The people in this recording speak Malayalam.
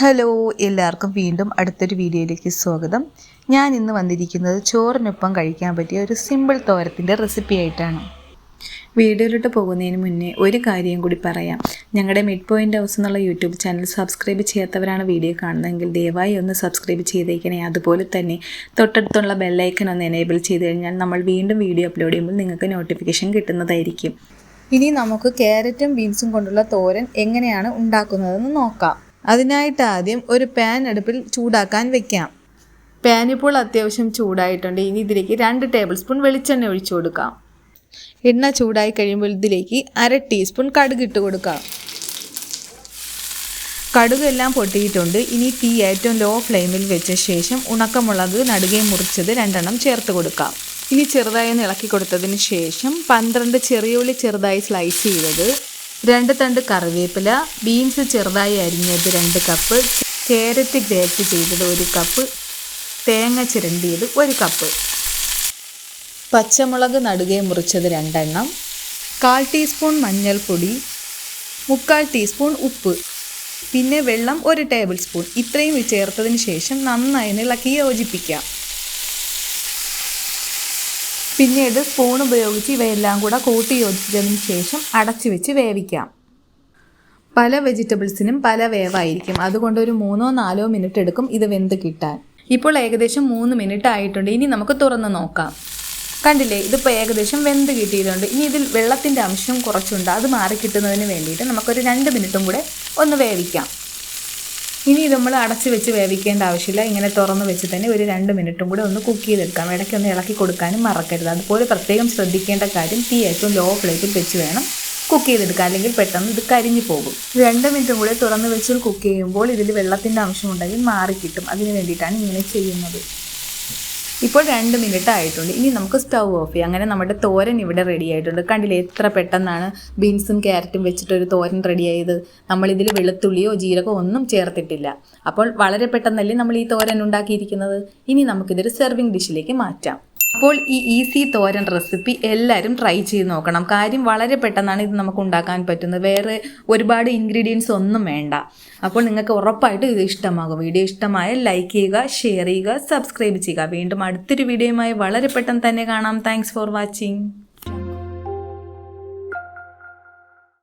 ഹലോ എല്ലാവർക്കും വീണ്ടും അടുത്തൊരു വീഡിയോയിലേക്ക് സ്വാഗതം. ഞാൻ ഇന്ന് വന്നിരിക്കുന്നത് ചോറിനൊപ്പം കഴിക്കാൻ പറ്റിയ ഒരു സിമ്പിൾ തോരത്തിന്റെ റെസിപ്പി ആയിട്ടാണ്. വീഡിയോയിലോട്ട് പോകുന്നതിന് മുന്നേ ഒരു കാര്യം കൂടി പറയാം. ഞങ്ങളുടെ മിഡ് പോയിന്റ് ഹൗസ് എന്നുള്ള യൂട്യൂബ് ചാനൽ സബ്സ്ക്രൈബ് ചെയ്യാത്തവരാണ് വീഡിയോ കാണുന്നതെങ്കിൽ ദയവായി ഒന്ന് സബ്സ്ക്രൈബ് ചെയ്തേക്കണേ. അതുപോലെ തന്നെ തൊട്ടടുത്തുള്ള ബെല്ലൈക്കൻ ഒന്ന് എനേബിൾ ചെയ്ത് കഴിഞ്ഞാൽ നമ്മൾ വീണ്ടും വീഡിയോ അപ്ലോഡ് ചെയ്യുമ്പോൾ നിങ്ങൾക്ക് നോട്ടിഫിക്കേഷൻ കിട്ടുന്നതായിരിക്കും. ഇനി നമുക്ക് ക്യാരറ്റും ബീൻസും കൊണ്ടുള്ള തോരൻ എങ്ങനെയാണ് ഉണ്ടാക്കുന്നതെന്ന് നോക്കാം. അതിനായിട്ട് ആദ്യം ഒരു പാൻ അടുപ്പിൽ ചൂടാക്കാൻ വെക്കാം. പാൻ ഇപ്പോൾ അത്യാവശ്യം ചൂടായിട്ടുണ്ട്. ഇനി ഇതിലേക്ക് രണ്ട് ടേബിൾ സ്പൂൺ വെളിച്ചെണ്ണ ഒഴിച്ചു കൊടുക്കാം. എണ്ണ ചൂടായി കഴിയുമ്പോൾ ഇതിലേക്ക് അര ടീസ്പൂൺ കടുക് ഇട്ട് കൊടുക്കാം. കടുക് എല്ലാം പൊട്ടിയിട്ടുണ്ട്. ഇനി തീ ഏറ്റവും ലോ ഫ്ലെയിമിൽ വെച്ച ശേഷം ഉണക്കമുളക് നടുകെ മുറിച്ചത് രണ്ടെണ്ണം ചേർത്ത് കൊടുക്കാം. ഇനി ചെറുതായി ഒന്ന് ഇളക്കി കൊടുത്തതിന് ശേഷം പന്ത്രണ്ട് ചെറിയ ഉള്ളി ചെറുതായി സ്ലൈസ് ചെയ്തത്. രണ്ട് തണ്ട് കറിവേപ്പില ബീൻസ് ചെറുതായി അരിഞ്ഞത് രണ്ട് കപ്പ് ക്യാരറ്റ് ഗ്രേറ്റ് ചെയ്തത് ഒരു കപ്പ് തേങ്ങ ചിരണ്ടിയത് ഒരു കപ്പ് പച്ചമുളക് നടുകെ മുറിച്ചത് രണ്ടെണ്ണം കാൽ ടീസ്പൂൺ മഞ്ഞൾപ്പൊടി മുക്കാൽ ടീസ്പൂൺ ഉപ്പ് പിന്നെ വെള്ളം ഒരു ടേബിൾ സ്പൂൺ ഇത്രയും ചേർത്തതിന് ശേഷം നന്നായി ഇളക്കി യോജിപ്പിക്കാം. പിന്നീട് സ്പൂൺ ഉപയോഗിച്ച് ഇവയെല്ലാം കൂടെ കൂട്ടി യോജിച്ചതിന് ശേഷം അടച്ചു വെച്ച് വേവിക്കാം. പല വെജിറ്റബിൾസിനും പല വേവായിരിക്കും. അതുകൊണ്ട് ഒരു മൂന്നോ നാലോ മിനിറ്റ് എടുക്കും ഇത് വെന്ത് കിട്ടാൻ. ഇപ്പോൾ ഏകദേശം മൂന്ന് മിനിറ്റ് ആയിട്ടുണ്ട്. ഇനി നമുക്ക് തുറന്ന് നോക്കാം. കണ്ടില്ലേ ഇതിപ്പോൾ ഏകദേശം വെന്ത് കിട്ടിയിട്ടുണ്ട്. ഇനി ഇതിൽ വെള്ളത്തിന്റെ അംശം കുറച്ചുണ്ട്. അത് മാറി കിട്ടുന്നതിന് വേണ്ടിയിട്ട് നമുക്കൊരു രണ്ട് മിനിറ്റും കൂടെ ഒന്ന് വേവിക്കാം. ഇനി നമ്മൾ അടച്ച് വെച്ച് വേവിക്കേണ്ട ആവശ്യമില്ല. ഇങ്ങനെ തുറന്ന് വെച്ച് തന്നെ ഒരു രണ്ട് മിനിറ്റും കൂടെ ഒന്ന് കുക്ക് ചെയ്തെടുക്കാം. ഇടയ്ക്ക് ഒന്ന് ഇളക്കി കൊടുക്കാനും മറക്കരുത്. അതുപോലെ പ്രത്യേകം ശ്രദ്ധിക്കേണ്ട കാര്യം തീ ഏറ്റവും ലോ ഫ്ലെയിമിൽ വെച്ച് വേണം കുക്ക് ചെയ്തെടുക്കുക അല്ലെങ്കിൽ പെട്ടെന്ന് ഇത് കരിഞ്ഞു പോകും. രണ്ട് മിനിറ്റും കൂടെ തുറന്ന് വെച്ച് കുക്ക് ചെയ്യുമ്പോൾ ഇതിൽ വെള്ളത്തിന്റെ അംശമുണ്ടെങ്കിൽ മാറിക്കിട്ടും. അതിന് വേണ്ടിയിട്ടാണ് ഇങ്ങനെ ചെയ്യുന്നത്. ഇപ്പോൾ രണ്ട് മിനിറ്റ് ആയിട്ടുണ്ട്. ഇനി നമുക്ക് സ്റ്റൗ ഓഫ് ചെയ്യാം. അങ്ങനെ നമ്മുടെ തോരൻ ഇവിടെ റെഡി ആയിട്ടുണ്ട്. കണ്ടില്ലേ എത്ര പെട്ടെന്നാണ് ബീൻസും ക്യാരറ്റും വെച്ചിട്ടൊരു തോരൻ റെഡി ആയത്? നമ്മളിതിൽ വെളുത്തുള്ളിയോ ജീരകമോ ഒന്നും ചേർത്തിട്ടില്ല. അപ്പോൾ വളരെ പെട്ടെന്നല്ലേ നമ്മൾ ഈ തോരൻ ഉണ്ടാക്കിയിരിക്കുന്നത്? ഇനി നമുക്കിതൊരു സെർവിങ് ഡിഷിലേക്ക് മാറ്റാം. അപ്പോൾ ഈ ഈസി തോരൻ റെസിപ്പി എല്ലാവരും ട്രൈ ചെയ്ത് നോക്കണം. കാര്യം വളരെ പെട്ടെന്നാണ് ഇത് നമുക്ക് ഉണ്ടാക്കാൻ പറ്റുന്നത്. വേറെ ഒരുപാട് ഇൻഗ്രീഡിയൻസ് ഒന്നും വേണ്ട. അപ്പോൾ നിങ്ങൾക്ക് ഉറപ്പായിട്ടും ഇത് ഇഷ്ടമാകും. വീഡിയോ ഇഷ്ടമായ ലൈക്ക് ചെയ്യുക ഷെയർ ചെയ്യുക സബ്സ്ക്രൈബ് ചെയ്യുക. വീണ്ടും അടുത്തൊരു വീഡിയോയുമായി വളരെ പെട്ടെന്ന് തന്നെ കാണാം. Thanks for watching